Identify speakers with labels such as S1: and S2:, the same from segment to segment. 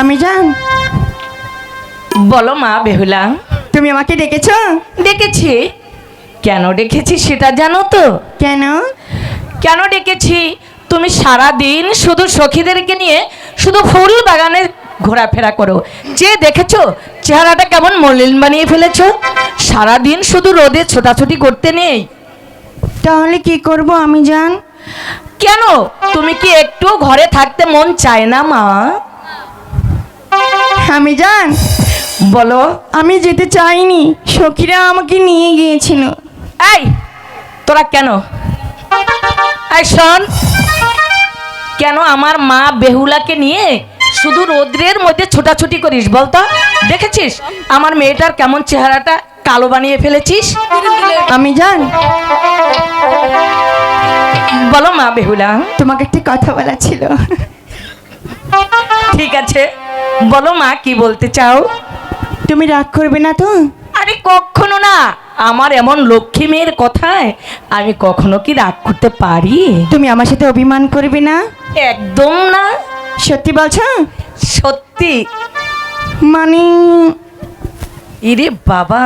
S1: আমি জান
S2: বলো মা বেহুলা।
S1: তুমি আমাকে ডেকেছো?
S2: ডেকেছি। কেন ডেকেছি সেটা জানো তো?
S1: কেন?
S2: কেন ডেকেছি? তুমি সারা দিন শুধু সখীদেরকে নিয়ে শুধু ফুল বাগানে ঘোরাফেরা করো। যে দেখেছ চেহারাটা কেমন মলিন বানিয়ে ফেলেছো। সারা দিন শুধু রোদে ছোটাছুটি করতে নেই।
S1: তাহলে কি করব আমি জান?
S2: কেন? তুমি কি একটু ঘরে থাকতে মন চায় না মা?
S1: আমি যান।
S2: বলো
S1: আমি যেতে চাইনি। সখীরা আমাকে নিয়ে গিয়েছিল।
S2: এই তোরা কেন? এই শোন। কেন আমার মা বেহুলাকে নিয়ে শুধু রোদ্রের মধ্যে ছোটাছুটি করিস বলতো? দেখেছিস? আমার মেয়েটার কেমন চেহারাটা কালো বানিয়ে ফেলেছিস?
S1: আমি জান
S2: বলো মা বেহুলা।
S1: তোমাকে একটি কথা বলা ছিল।
S2: ঠিক আছে। বলো মা কি বলতে চাও?
S1: তুমি রাগ করবে না তো?
S2: আরে কখনো না আমার এমন লক্ষ্মী মেয়ের কথায় আমি কখনো কি রাগ করতে পারি?
S1: তুমি আমার সাথে অভিমান করবে না?
S2: একদম না।
S1: সত্যি বলছো?
S2: সত্যি।
S1: মানে?
S2: ইরে বাবা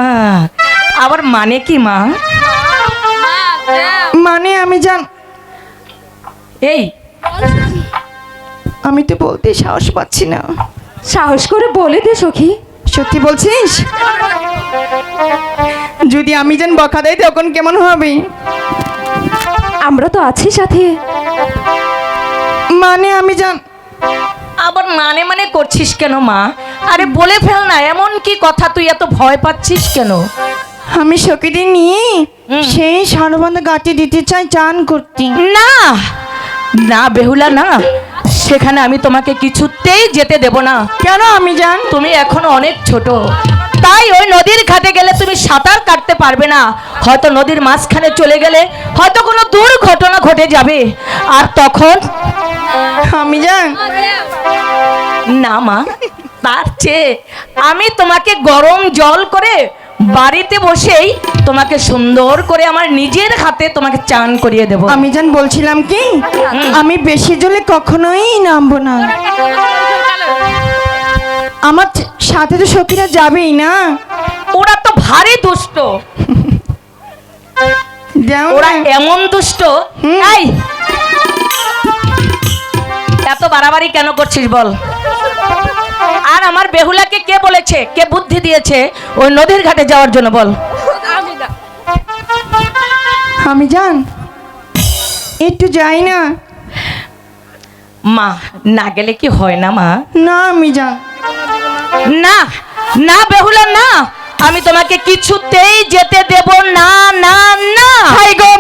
S2: আবার মানে কি মা?
S1: মানে আমি জান
S2: এই।
S1: আমি তো বলতে সাহস পাচ্ছি না।
S3: সাহস করে বলে দে সখী।
S1: সত্যি বলছিস? যদি আমি যেন বকা দেয় তখন কেমন হবে?
S3: আমরা তো আছি সাথে।
S1: মানে আমি জান
S2: আবার মানে মানে করছিস কেন মা? আরে বলে ফেল না এমন কি কথা? তুই এত ভয় পাচ্ছিস কেন?
S1: আমি সখীদের নিয়ে সেই সারবন্ধ গাছে দিতে চাই চান করতে।
S2: না! না বেহুলা না। সেখানে আমি তোমাকে কিছুতেই যেতে দেব না।
S1: কেন আমি জান
S2: তুমি এখনও অনেক ছোট। তাই ওই নদীর ঘাটে গেলে তুমি সাঁতার কাটতে পারবে না। হয়তো নদীর মাঝখানে চলে গেলে হয়তো কোনো দুর্ঘটনা ঘটে যাবে। আর তখন?
S1: আমি জান
S2: না মা তার চেয়ে আমি তোমাকে গরম জল করে বাড়িতে বসেই তোমাকে সুন্দর করে আমার নিজের হাতে তোমাকে চান করিয়ে দেব।
S1: আমি জান বলছিলাম কি? আমি বেশি জলে কখনোই নামবো না। আমার সাথে তো সখীরা যাবেই না।
S2: ওরা তো ভারী দুষ্ট। ওরা। এমন দুষ্ট। এই এত বাড়াবাড়ি কেন করছিস বল? আমার বেহুলাকে কে বলেছে? কে বুদ্ধি দিয়েছে? ওই নদীর ঘাটে যাওয়ার জন্য বল।
S1: আমি জান একটু যাই না।
S2: মা না গেলে কি হয় না মা?
S1: না আমি জান
S2: না না বেহুলা না। আমি তোমাকে কিছুতেই যেতে দেব না না না।
S1: হাই গো।